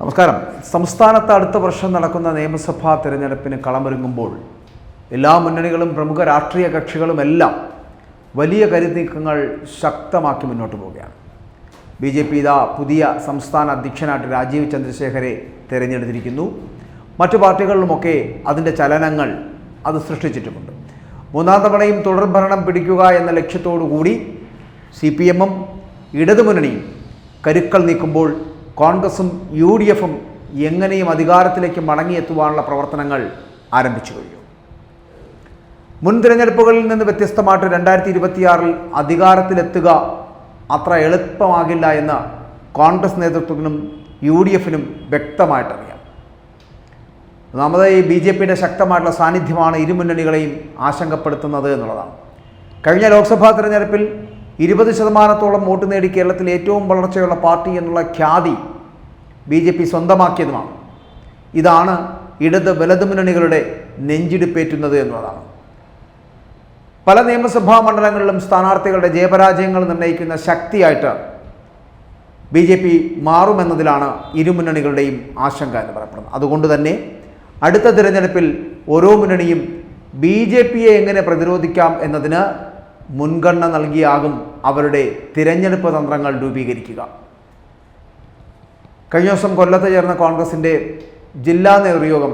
നമസ്കാരം. സംസ്ഥാനത്ത് അടുത്ത വർഷം നടക്കുന്ന നിയമസഭാ തെരഞ്ഞെടുപ്പിന് കളമൊരുങ്ങുമ്പോൾ എല്ലാ മുന്നണികളും പ്രമുഖ രാഷ്ട്രീയ കക്ഷികളുമെല്ലാം വലിയ കരുനീക്കങ്ങൾ ശക്തമാക്കി മുന്നോട്ട് പോവുകയാണ്. ബി ജെ പി ഇതാ പുതിയ സംസ്ഥാന അധ്യക്ഷനായിട്ട് രാജീവ് ചന്ദ്രശേഖരെ തിരഞ്ഞെടുത്തിരിക്കുന്നു. മറ്റു പാർട്ടികളിലുമൊക്കെ അതിന്റെ ചലനങ്ങൾ അത് സൃഷ്ടിച്ചിട്ടുമുണ്ട്. മൂന്നാം തവണയും തുടർ ഭരണം പിടിക്കുക എന്ന ലക്ഷ്യത്തോടു കൂടി സി പി എമ്മും ഇടതുമുന്നണിയും കരുക്കൾ നീക്കുമ്പോൾ കോൺഗ്രസും യു ഡി എഫും എങ്ങനെയും അധികാരത്തിലേക്ക് മടങ്ങിയെത്തുവാനുള്ള പ്രവർത്തനങ്ങൾ ആരംഭിച്ചു കഴിഞ്ഞു. മുൻ തിരഞ്ഞെടുപ്പുകളിൽ നിന്ന് വ്യത്യസ്തമായിട്ട് രണ്ടായിരത്തി ഇരുപത്തിയാറിൽ അധികാരത്തിലെത്തുക അത്ര എളുപ്പമാകില്ല എന്ന് കോൺഗ്രസ് നേതൃത്വത്തിനും യു ഡി എഫിനും വ്യക്തമായിട്ടറിയാം. ഒന്നാമത് ഈ ബി ജെ പിയുടെ ശക്തമായിട്ടുള്ള സാന്നിധ്യമാണ് ഇരു മുന്നണികളെയും ആശങ്കപ്പെടുത്തുന്നത് എന്നുള്ളതാണ്. കഴിഞ്ഞ ലോക്സഭാ തെരഞ്ഞെടുപ്പിൽ ഇരുപത് ശതമാനത്തോളം വോട്ട് നേടി കേരളത്തിൽ ഏറ്റവും വളർച്ചയുള്ള പാർട്ടി എന്നുള്ള ഖ്യാതി ബി ജെ പി സ്വന്തമാക്കിയതുമാണ്. ഇതാണ് ഇടത് വലത് മുന്നണികളുടെ നെഞ്ചിടിപ്പേറ്റുന്നത് എന്നുള്ളതാണ്. പല നിയമസഭാ മണ്ഡലങ്ങളിലും സ്ഥാനാർത്ഥികളുടെ ജയപരാജയങ്ങൾ നിർണയിക്കുന്ന ശക്തിയായിട്ട് ബി ജെ പി മാറുമെന്നതിലാണ് ഇരുമുന്നണികളുടെയും ആശങ്ക എന്ന് പറയപ്പെടുന്നത്. അതുകൊണ്ട് തന്നെ അടുത്ത തിരഞ്ഞെടുപ്പിൽ ഓരോ മുന്നണിയും ബി ജെ പിയെ എങ്ങനെ പ്രതിരോധിക്കാം എന്നതിന് മുൻഗണന നൽകിയാകും അവരുടെ തിരഞ്ഞെടുപ്പ് തന്ത്രങ്ങൾ രൂപീകരിക്കുക. കഴിഞ്ഞ ദിവസം കൊല്ലത്ത് ചേർന്ന കോൺഗ്രസിന്റെ ജില്ലാ നേതൃയോഗം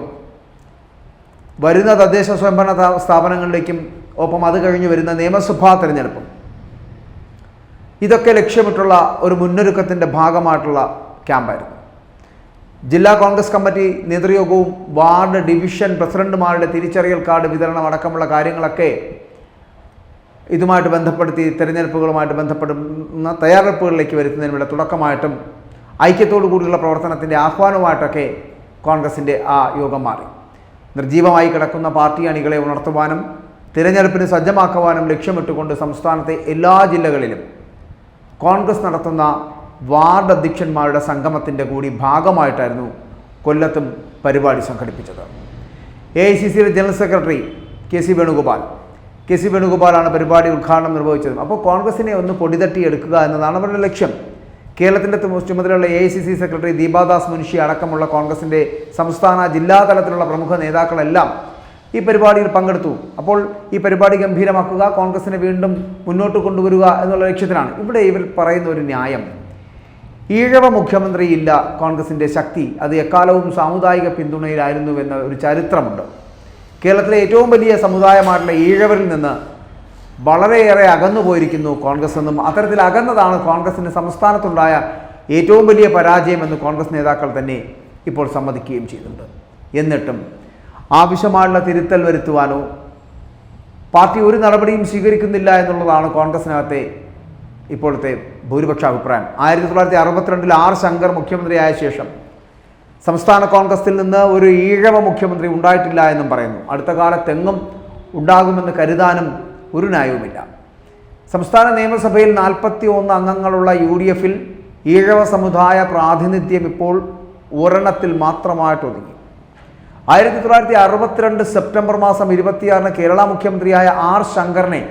വരുന്ന തദ്ദേശ സ്വയംഭരണ സ്ഥാപനങ്ങളിലേക്കും ഒപ്പം അത് കഴിഞ്ഞ് വരുന്ന നിയമസഭാ തെരഞ്ഞെടുപ്പും. ഇതൊക്കെ ലക്ഷ്യമിട്ടുള്ള ഒരു മുന്നൊരുക്കത്തിന്റെ ഭാഗമായിട്ടുള്ള ക്യാമ്പായിരുന്നു. ജില്ലാ കോൺഗ്രസ് കമ്മിറ്റി നേതൃയോഗവും വാർഡ് ഡിവിഷൻ പ്രസിഡന്റുമാരുടെ തിരിച്ചറിയൽ കാർഡ് വിതരണം അടക്കമുള്ള കാര്യങ്ങളൊക്കെ ഇതുമായിട്ട് ബന്ധപ്പെടുത്തി തെരഞ്ഞെടുപ്പുകളുമായിട്ട് ബന്ധപ്പെടുന്ന തയ്യാറെടുപ്പുകളിലേക്ക് വരുത്തുന്നതിനുള്ള തുടക്കമായിട്ടും ഐക്യത്തോടു കൂടിയുള്ള പ്രവർത്തനത്തിന്റെ ആഹ്വാനവുമായിട്ടൊക്കെ കോൺഗ്രസിന്റെ ആ യോഗം മാറി. നിർജീവമായി കിടക്കുന്ന പാർട്ടി അണികളെ ഉണർത്തുവാനും തിരഞ്ഞെടുപ്പിന് സജ്ജമാക്കുവാനും ലക്ഷ്യമിട്ടുകൊണ്ട് സംസ്ഥാനത്തെ എല്ലാ ജില്ലകളിലും കോൺഗ്രസ് നടത്തുന്ന വാർഡ് അധ്യക്ഷന്മാരുടെ സംഗമത്തിന്റെ കൂടി ഭാഗമായിട്ടായിരുന്നു കൊല്ലത്തും പരിപാടി സംഘടിപ്പിച്ചത്. എ ഐ സി സിയുടെ general secretary K C Venugopal. K C വേണുഗോപാലാണ് പരിപാടി ഉദ്ഘാടനം നിർവഹിച്ചത്. അപ്പോൾ കോൺഗ്രസിനെ ഒന്ന് പൊടിതട്ടി എടുക്കുക എന്നതാണ് അവരുടെ ലക്ഷ്യം. കേരളത്തിന്റെ തു- ചുമതലയുള്ള A I C C secretary Deepa Das Munshi അടക്കമുള്ള കോൺഗ്രസിന്റെ സംസ്ഥാന ജില്ലാ തലത്തിലുള്ള പ്രമുഖ നേതാക്കളെല്ലാം ഈ പരിപാടിയിൽ പങ്കെടുത്തു. അപ്പോൾ ഈ പരിപാടി ഗംഭീരമാക്കുക കോൺഗ്രസിനെ വീണ്ടും മുന്നോട്ട് കൊണ്ടുവരിക എന്നുള്ള ലക്ഷ്യത്തിലാണ്. ഇവിടെ ഇവർ പറയുന്ന ഒരു ന്യായം. ഈഴവ മുഖ്യമന്ത്രിയില്ല കോൺഗ്രസിന്റെ ശക്തി. അത് എക്കാലവും സാമുദായിക പിന്തുണയിലായിരുന്നു എന്ന ഒരു ചരിത്രമുണ്ട്. കേരളത്തിലെ ഏറ്റവും വലിയ സമുദായമായിട്ടുള്ള ഈഴവരിൽ നിന്ന് വളരെയേറെ അകന്നു പോയിരിക്കുന്നു കോൺഗ്രസ് എന്നും അത്തരത്തിൽ അകന്നതാണ് കോൺഗ്രസിന് സംസ്ഥാനത്തുണ്ടായ ഏറ്റവും വലിയ പരാജയമെന്ന് കോൺഗ്രസ് നേതാക്കൾ തന്നെ ഇപ്പോൾ സമ്മതിക്കുകയും ചെയ്യുന്നുണ്ട്. എന്നിട്ടും ആവശ്യമായുള്ള തിരുത്തൽ വരുത്തുവാനോ പാർട്ടി ഒരു നടപടിയും സ്വീകരിക്കുന്നില്ല എന്നുള്ളതാണ് കോൺഗ്രസിനകത്തെ ഇപ്പോഴത്തെ ഭൂരിപക്ഷ അഭിപ്രായം ആയിരത്തി തൊള്ളായിരത്തി അറുപത്തിരണ്ടിൽ ആർ ശങ്കർ മുഖ്യമന്ത്രിയായ ശേഷം സംസ്ഥാന കോൺഗ്രസിൽ നിന്ന് ഒരു ഈഴവ മുഖ്യമന്ത്രി ഉണ്ടായിട്ടില്ല എന്നും പറയുന്നു. അടുത്ത കാലത്തെങ്ങും ഉണ്ടാകുമെന്ന് കരുതാനും ഒരു ന്യായവുമില്ല. സംസ്ഥാന നിയമസഭയിൽ നാൽപ്പത്തി ഒന്ന് അംഗങ്ങളുള്ള യു ഡി എഫിൽ ഈഴവ സമുദായ പ്രാതിനിധ്യം ഇപ്പോൾ ഒരെണ്ണത്തിൽ മാത്രമായിട്ട് ഒതുങ്ങി. ആയിരത്തി തൊള്ളായിരത്തി അറുപത്തിരണ്ട് സെപ്റ്റംബർ മാസം ഇരുപത്തിയാറിന് കേരള മുഖ്യമന്ത്രിയായ ആർ ശങ്കറിനെ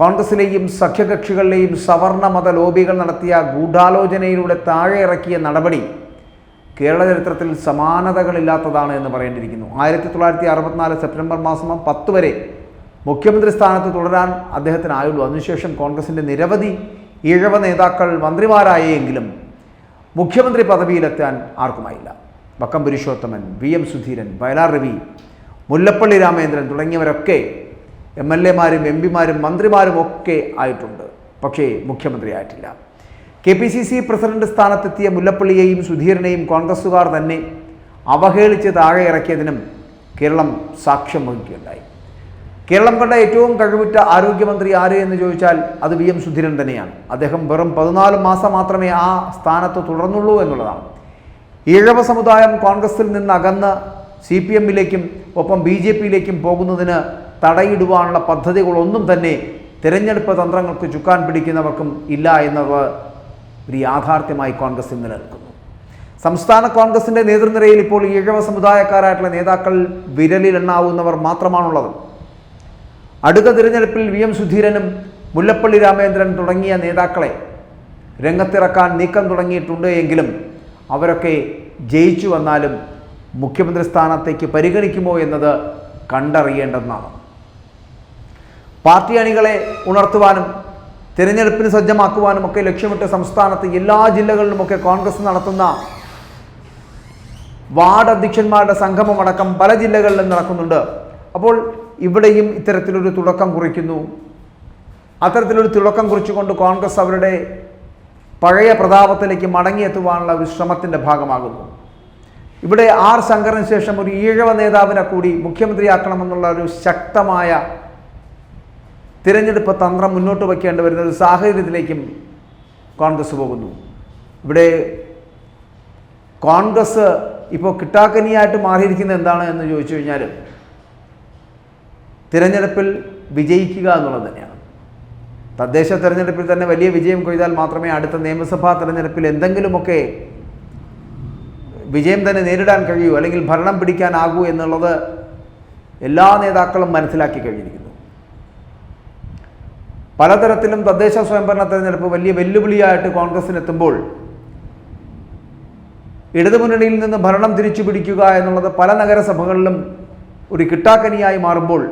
കോൺഗ്രസിലെയും സഖ്യകക്ഷികളിലെയും സവർണ മത ലോബികൾ നടത്തിയ ഗൂഢാലോചനയിലൂടെ താഴെ ഇറക്കിയ നടപടി കേരള ചരിത്രത്തിൽ സമാനതകളില്ലാത്തതാണ് എന്ന് പറയേണ്ടിയിരിക്കുന്നു. ആയിരത്തി തൊള്ളായിരത്തി അറുപത്തിനാല് സെപ്റ്റംബർ മാസം പത്ത് വരെ മുഖ്യമന്ത്രി സ്ഥാനത്ത് തുടരാൻ അദ്ദേഹത്തിനായുള്ളൂ. അതിനുശേഷം കോൺഗ്രസിന്റെ നിരവധി ഇഴവ നേതാക്കൾ മന്ത്രിമാരായെങ്കിലും മുഖ്യമന്ത്രി പദവിയിലെത്താൻ ആർക്കുമായില്ല. വക്കം പുരുഷോത്തമൻ വി എം സുധീരൻ വയലാർ രവി മുല്ലപ്പള്ളി രാമേന്ദ്രൻ തുടങ്ങിയവരൊക്കെ എം എൽ എമാരും എം പിമാരും മന്ത്രിമാരും ഒക്കെ ആയിട്ടുണ്ട്. പക്ഷേ മുഖ്യമന്ത്രിയായിട്ടില്ല. K P C C president സ്ഥാനത്തെത്തിയ മുല്ലപ്പള്ളിയെയും സുധീരനെയും കോൺഗ്രസ്സുകാർ തന്നെ അവഹേളിച്ച് താഴെ ഇറക്കിയതിനും കേരളം സാക്ഷ്യം വഹിക്കുകയുണ്ടായി. കേരളം കണ്ട ഏറ്റവും കഴിവുറ്റ ആരോഗ്യമന്ത്രി ആര് എന്ന് ചോദിച്ചാൽ അത് വി എം സുധീരൻ തന്നെയാണ്. അദ്ദേഹം വെറും പതിനാല് മാസം മാത്രമേ ആ സ്ഥാനത്ത് തുടർന്നുള്ളൂ എന്നുള്ളതാണ്. ഈഴവ സമുദായം കോൺഗ്രസിൽ നിന്ന് അകന്ന് സി പി എമ്മിലേക്കും ഒപ്പം ബി ജെ പിയിലേക്കും പോകുന്നതിന് തടയിടുവാനുള്ള പദ്ധതികളൊന്നും തന്നെ തിരഞ്ഞെടുപ്പ് തന്ത്രങ്ങൾക്ക് ചുക്കാൻ പിടിക്കുന്നവർക്കും ഇല്ല എന്നത് ഒരു യാഥാർത്ഥ്യമായി കോൺഗ്രസിൽ നിലനിൽക്കുന്നു. സംസ്ഥാന കോൺഗ്രസിന്റെ നേതൃനിരയിൽ ഇപ്പോൾ ഈഴവ സമുദായക്കാരായിട്ടുള്ള നേതാക്കൾ വിരലിലെണ്ണാവുന്നവർ മാത്രമാണുള്ളത്. അടുത്ത തിരഞ്ഞെടുപ്പിൽ വി എം സുധീരനും മുല്ലപ്പള്ളി രാമേന്ദ്രൻ തുടങ്ങിയ നേതാക്കളെ രംഗത്തിറക്കാൻ നീക്കം തുടങ്ങിയിട്ടുണ്ട് എങ്കിലും അവരൊക്കെ ജയിച്ചു വന്നാലും മുഖ്യമന്ത്രി സ്ഥാനത്തേക്ക് പരിഗണിക്കുമോ എന്നത് കണ്ടറിയേണ്ടതാണ് പാർട്ടി അണികളെ ഉണർത്തുവാനും തിരഞ്ഞെടുപ്പിന് സജ്ജമാക്കുവാനും ഒക്കെ ലക്ഷ്യമിട്ട് സംസ്ഥാനത്ത് എല്ലാ ജില്ലകളിലുമൊക്കെ കോൺഗ്രസ് നടത്തുന്ന വാർഡ് അധ്യക്ഷന്മാരുടെ സംഗമമടക്കം പല ജില്ലകളിലും നടക്കുന്നുണ്ട്. അപ്പോൾ ഇവിടെയും ഇത്തരത്തിലൊരു തുടക്കം കുറിക്കുന്നു. അത്തരത്തിലൊരു തിളക്കം കുറിച്ചുകൊണ്ട് കോൺഗ്രസ് അവരുടെ പഴയ പ്രതാപത്തിലേക്ക് മടങ്ങിയെത്തുവാനുള്ള ഒരു ശ്രമത്തിന്റെ ഭാഗമാകുന്നു. ഇവിടെ ആർ ശങ്കറിന് ശേഷം ഒരു ഈഴവ നേതാവിനെ കൂടി മുഖ്യമന്ത്രിയാക്കണമെന്നുള്ള ഒരു ശക്തമായ തിരഞ്ഞെടുപ്പ് തന്ത്രം മുന്നോട്ട് വയ്ക്കേണ്ടി വരുന്ന ഒരു സാഹചര്യത്തിലേക്കും കോൺഗ്രസ് പോകുന്നു. ഇവിടെ കോൺഗ്രസ് ഇപ്പോൾ കിട്ടാക്കനിയായിട്ട് മാറിയിരിക്കുന്നത് എന്താണ് എന്ന് ചോദിച്ചു കഴിഞ്ഞാൽ തിരഞ്ഞെടുപ്പിൽ വിജയിക്കുക എന്നുള്ളത് തന്നെയാണ്. തദ്ദേശ തിരഞ്ഞെടുപ്പിൽ തന്നെ വലിയ വിജയം കൊയ്താൽ മാത്രമേ അടുത്ത നിയമസഭാ തെരഞ്ഞെടുപ്പിൽ എന്തെങ്കിലുമൊക്കെ വിജയം തന്നെ നേരിടാൻ കഴിയൂ അല്ലെങ്കിൽ ഭരണം പിടിക്കാനാകൂ എന്നുള്ളത് എല്ലാ നേതാക്കളും മനസ്സിലാക്കി കഴിഞ്ഞിരിക്കുന്നു. പലതരത്തിലും തദ്ദേശ സ്വയംഭരണ തെരഞ്ഞെടുപ്പ് വലിയ വെല്ലുവിളിയായിട്ട് കോൺഗ്രസിനെത്തുമ്പോൾ ഇടതുമുന്നണിയിൽ നിന്ന് ഭരണം തിരിച്ചു പിടിക്കുക എന്നുള്ളത് പല നഗരസഭകളിലും ഒരു കിട്ടാക്കനിയായി മാറുമ്പോൾ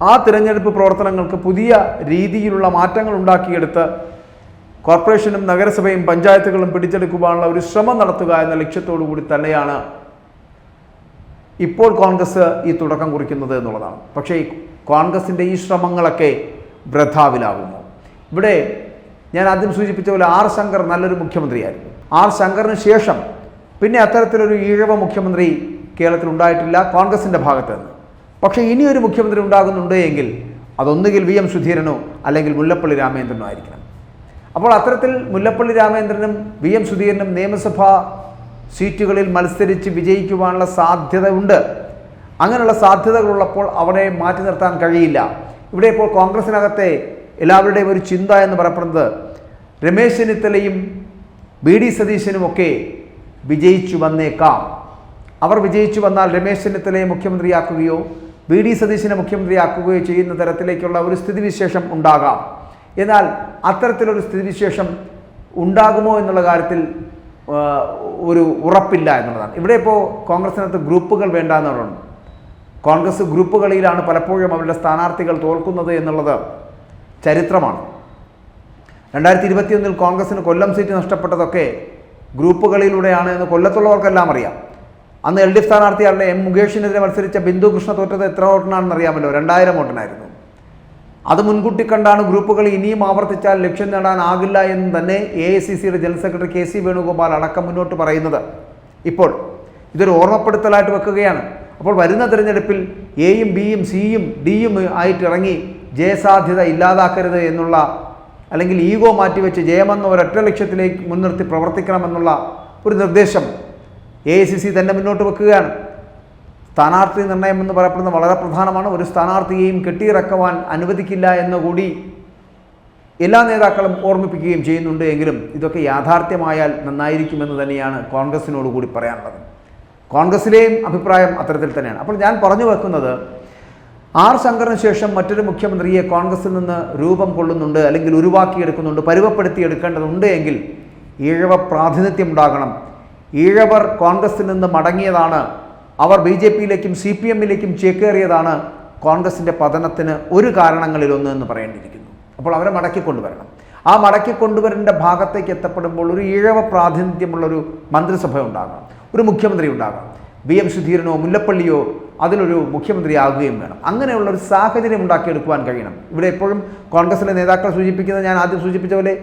ആ തിരഞ്ഞെടുപ്പ് പ്രവർത്തനങ്ങൾക്ക് പുതിയ രീതിയിലുള്ള മാറ്റങ്ങൾ ഉണ്ടാക്കിയെടുത്ത് കോർപ്പറേഷനും നഗരസഭയും പഞ്ചായത്തുകളും പിടിച്ചെടുക്കുവാനുള്ള ഒരു ശ്രമം നടത്തുക എന്ന ലക്ഷ്യത്തോടു കൂടി തന്നെയാണ് ഇപ്പോൾ കോൺഗ്രസ് ഈ തുടക്കം കുറിക്കുന്നത് എന്നുള്ളതാണ്. പക്ഷേ കോൺഗ്രസിന്റെ ഈ ശ്രമങ്ങളൊക്കെ വൃഥാവിലാകുന്നു. ഇവിടെ ഞാൻ ആദ്യം സൂചിപ്പിച്ച പോലെ ആർ ശങ്കർ നല്ലൊരു മുഖ്യമന്ത്രിയായിരുന്നു. ആർ ശങ്കറിന് ശേഷം പിന്നെ അത്തരത്തിലൊരു ഈഴവ മുഖ്യമന്ത്രി കേരളത്തിൽ ഉണ്ടായിട്ടില്ല കോൺഗ്രസിന്റെ ഭാഗത്ത് നിന്ന്. പക്ഷേ ഇനിയൊരു മുഖ്യമന്ത്രി ഉണ്ടാകുന്നുണ്ട് എങ്കിൽ അതൊന്നുകിൽ വി എം സുധീരനോ അല്ലെങ്കിൽ മുല്ലപ്പള്ളി രാമേന്ദ്രനോ ആയിരിക്കണം. അപ്പോൾ അത്തരത്തിൽ മുല്ലപ്പള്ളി രാമേന്ദ്രനും വി എം സുധീരനും നിയമസഭാ സീറ്റുകളിൽ മത്സരിച്ച് വിജയിക്കുവാനുള്ള സാധ്യത ഉണ്ട് അങ്ങനെയുള്ള സാധ്യതകളുള്ളപ്പോൾ അവരെ മാറ്റി നിർത്താൻ കഴിയില്ല. ഇവിടെ ഇപ്പോൾ കോൺഗ്രസിനകത്തെ എല്ലാവരുടെയും ഒരു ചിന്ത എന്ന് പറയപ്പെടുന്നത് രമേശ് ചെന്നിത്തലയും ബി ഡി സതീശനുമൊക്കെ വിജയിച്ചു വന്നേക്കാം. അവർ വിജയിച്ചു വന്നാൽ രമേശ് ചെന്നിത്തലയെ മുഖ്യമന്ത്രിയാക്കുകയോ ബി ഡി സതീശിനെ മുഖ്യമന്ത്രിയാക്കുകയോ ചെയ്യുന്ന തരത്തിലേക്കുള്ള ഒരു സ്ഥിതിവിശേഷം ഉണ്ടാകാം. എന്നാൽ അത്തരത്തിലൊരു സ്ഥിതിവിശേഷം ഉണ്ടാകുമോ എന്നുള്ള കാര്യത്തിൽ ഒരു ഉറപ്പില്ല എന്നുള്ളതാണ്. ഇവിടെ ഇപ്പോൾ കോൺഗ്രസിനകത്ത് ഗ്രൂപ്പുകൾ വേണ്ട എന്നുള്ളതാണ് കോൺഗ്രസ് ഗ്രൂപ്പുകളിലാണ് പലപ്പോഴും അവരുടെ സ്ഥാനാർത്ഥികൾ തോൽക്കുന്നത് എന്നുള്ളത് ചരിത്രമാണ്. രണ്ടായിരത്തി ഇരുപത്തിയൊന്നിൽ കോൺഗ്രസിന് കൊല്ലം സീറ്റ് നഷ്ടപ്പെട്ടതൊക്കെ ഗ്രൂപ്പുകളിലൂടെയാണ് എന്ന് കൊല്ലത്തുള്ളവർക്കെല്ലാം അറിയാം. അന്ന് എൽ ഡി എഫ് എം മുകേഷിനെതിരെ മത്സരിച്ച ബിന്ദു കൃഷ്ണ തോറ്റത് എത്ര വോട്ടിനാണെന്ന് അറിയാമല്ലോ. രണ്ടായിരം വോട്ടിനായിരുന്നു. അത് മുൻകൂട്ടി കണ്ടാണ് ഗ്രൂപ്പുകൾ ഇനിയും ആവർത്തിച്ചാൽ ലക്ഷ്യം നേടാനാകില്ല എന്ന് തന്നെ എ ഐ സി സിയുടെ general secretary K C Venugopal അടക്കം മുന്നോട്ട് പറയുന്നത്. ഇപ്പോൾ ഇതൊരു ഓർമ്മപ്പെടുത്തലായിട്ട് വെക്കുകയാണ്. അപ്പോൾ വരുന്ന തിരഞ്ഞെടുപ്പിൽ എയും ബിയും സിയും ഡിയും ആയിട്ട് ഇറങ്ങി ജയസാധ്യത ഇല്ലാതാക്കരുത് എന്നുള്ള അല്ലെങ്കിൽ ഈഗോ മാറ്റിവെച്ച് ജയമെന്ന ഒരൊറ്റ ലക്ഷ്യത്തിലേക്ക് മുൻനിർത്തി പ്രവർത്തിക്കണമെന്നുള്ള ഒരു നിർദ്ദേശം എ ഐ സി സി തന്നെ മുന്നോട്ട് വെക്കുകയാണ്. സ്ഥാനാർത്ഥി നിർണയം എന്ന് പറയപ്പെടുന്നത് വളരെ പ്രധാനമാണ്. ഒരു സ്ഥാനാർത്ഥിയെയും കെട്ടിയിറക്കുവാൻ അനുവദിക്കില്ല എന്നുകൂടി എല്ലാ നേതാക്കളും ഓർമ്മിപ്പിക്കുകയും ചെയ്യുന്നുണ്ട് എങ്കിലും ഇതൊക്കെ യാഥാർത്ഥ്യമായാൽ നന്നായിരിക്കുമെന്ന് തന്നെയാണ് കോൺഗ്രസിനോട് കൂടി പറയാനുള്ളത്. കോൺഗ്രസിലെയും അഭിപ്രായം അത്തരത്തിൽ തന്നെയാണ്. അപ്പോൾ ഞാൻ പറഞ്ഞു വെക്കുന്നത് ആർ ശങ്കറിന് ശേഷം മറ്റൊരു മുഖ്യമന്ത്രിയെ കോൺഗ്രസിൽ നിന്ന് രൂപം കൊള്ളുന്നുണ്ട് അല്ലെങ്കിൽ ഉരുവാക്കിയെടുക്കുന്നുണ്ട് പരുവപ്പെടുത്തിയെടുക്കേണ്ടതുണ്ട് എങ്കിൽ ഈഴവ പ്രാതിനിധ്യം ഉണ്ടാകണം. ഈഴവർ കോൺഗ്രസിൽ നിന്ന് മടങ്ങിയതാണ്. അവർ ബി ജെ പിയിലേക്കും സി പി എമ്മിലേക്കും ചേക്കേറിയതാണ് കോൺഗ്രസിന്റെ പതനത്തിന് ഒരു കാരണങ്ങളിലൊന്ന് എന്ന് പറയേണ്ടിയിരിക്കുന്നു. അപ്പോൾ അവരെ മടക്കി കൊണ്ടുവരണം. ആ മടക്കി കൊണ്ടുവരേണ്ട ഭാഗത്തേക്ക് എത്തപ്പെടുമ്പോൾ ഒരു ഈഴവ പ്രാതിനിധ്യമുള്ളൊരു മന്ത്രിസഭ ഉണ്ടാകണം ഒരു മുഖ്യമന്ത്രി ഉണ്ടാകാം. വി എം സുധീരനോ മുല്ലപ്പള്ളിയോ അതിലൊരു മുഖ്യമന്ത്രിയാകുകയും വേണം. അങ്ങനെയുള്ള ഒരു സാഹചര്യം ഉണ്ടാക്കിയെടുക്കുവാൻ കഴിയണം. ഇവിടെ എപ്പോഴും കോൺഗ്രസിലെ നേതാക്കൾ സൂചിപ്പിക്കുന്നത് ഞാൻ ആദ്യം സൂചിപ്പിച്ച പോലെ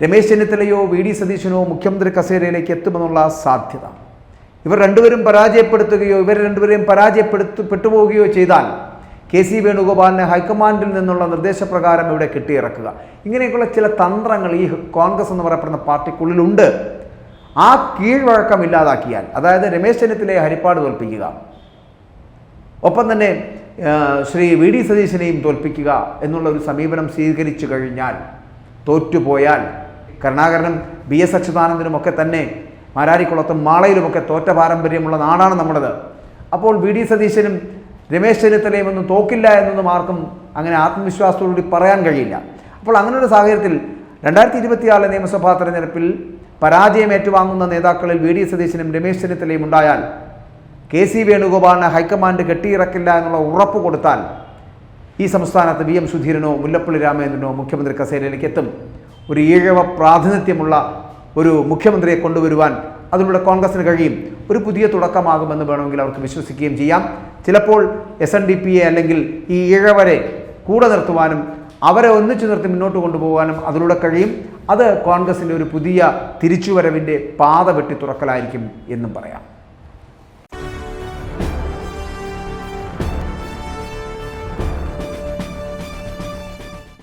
രമേശ് ചെന്നിത്തലയോ വി ഡി സതീശനോ മുഖ്യമന്ത്രി കസേരയിലേക്ക് എത്തുമെന്നുള്ള സാധ്യത. ഇവർ രണ്ടുപേരും പരാജയപ്പെടുത്തുകയോ ഇവർ രണ്ടുപേരെയും പരാജയപ്പെടുത്തു പെട്ടുപോവുകയോ ചെയ്താൽ കെ സി വേണുഗോപാലിനെ ഹൈക്കമാൻഡിൽ നിന്നുള്ള നിർദ്ദേശപ്രകാരം ഇവിടെ കെട്ടിയിറക്കുക. ഇങ്ങനെയൊക്കെയുള്ള ചില തന്ത്രങ്ങൾ ഈ കോൺഗ്രസ് എന്ന് പറയപ്പെടുന്ന പാർട്ടിക്കുള്ളിലുണ്ട്. ആ കീഴ്വഴക്കം ഇല്ലാതാക്കിയാൽ അതായത് രമേശ് ചെന്നിത്തലയെ ഹരിപ്പാട് തോൽപ്പിക്കുക ഒപ്പം തന്നെ ശ്രീ വി ഡി സതീശനെയും തോൽപ്പിക്കുക എന്നുള്ള ഒരു സമീപനം സ്വീകരിച്ചു കഴിഞ്ഞാൽ തോറ്റുപോയാൽ കരുണാകരനും ബി എസ് അച്യുതാനന്ദനും ഒക്കെ തന്നെ മാരാരിക്കുളത്തും മാളയിലുമൊക്കെ തോറ്റ പാരമ്പര്യമുള്ള നാടാണ് നമ്മുടേത്. അപ്പോൾ വി ഡി സതീശനും രമേശ് ചെന്നിത്തലയും ഒന്നും തോക്കില്ല എന്നൊന്നും ആർക്കും അങ്ങനെ ആത്മവിശ്വാസത്തോടുകൂടി പറയാൻ കഴിയില്ല. അപ്പോൾ അങ്ങനെ ഒരു സാഹചര്യത്തിൽ രണ്ടായിരത്തി ഇരുപത്തിയാറിലെ നിയമസഭാ തെരഞ്ഞെടുപ്പിൽ പരാജയം ഏറ്റുവാങ്ങുന്ന നേതാക്കളിൽ വി ഡി സതീശനും രമേശ് ചെന്നിത്തലയും ഉണ്ടായാൽ കെ സി വേണുഗോപാലിന് ഹൈക്കമാൻഡ് കെട്ടിയിറക്കില്ല എന്നുള്ള ഉറപ്പ് കൊടുത്താൽ ഈ സംസ്ഥാനത്ത് വി എം സുധീരനോ മുല്ലപ്പള്ളി രാമചന്ദ്രനോ മുഖ്യമന്ത്രി കസേരയിലേക്ക് എത്തും. ഒരു ഈഴവ പ്രാതിനിധ്യമുള്ള ഒരു മുഖ്യമന്ത്രിയെ കൊണ്ടുവരുവാൻ അതിലൂടെ കോൺഗ്രസിന് കഴിയും. ഒരു പുതിയ തുടക്കമാകുമെന്ന് വേണമെങ്കിൽ അവർക്ക് വിശ്വസിക്കുകയും ചെയ്യാം. ചിലപ്പോൾ S N D P A അല്ലെങ്കിൽ ഈ ഈഴവരെ കൂടെ നിർത്തുവാനും അവരെ ഒന്നിച്ചു നിർത്തി മുന്നോട്ട് കൊണ്ടുപോകാനും അതിലൂടെ കഴിയും. അത് കോൺഗ്രസിന്റെ ഒരു പുതിയ തിരിച്ചുവരവിന്റെ പാത വെട്ടി തുറക്കലായിരിക്കും എന്നും പറയാം.